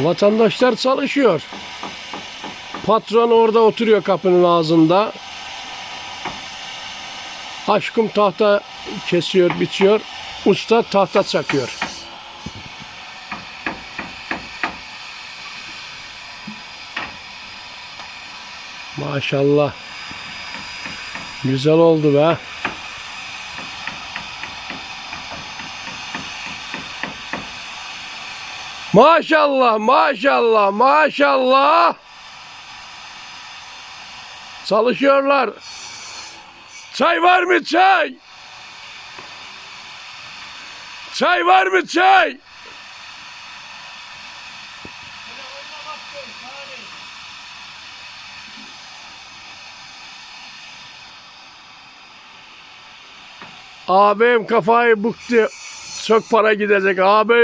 Vatandaşlar çalışıyor. Patron orada oturuyor kapının ağzında. Aşkım tahta kesiyor, bitiyor. Usta tahta çakıyor. Maşallah. Güzel oldu be. Maşallah, maşallah, maşallah. Çalışıyorlar. Çay var mı çay? Çay var mı çay? Abim kafayı buktu. Çok para gidecek abi.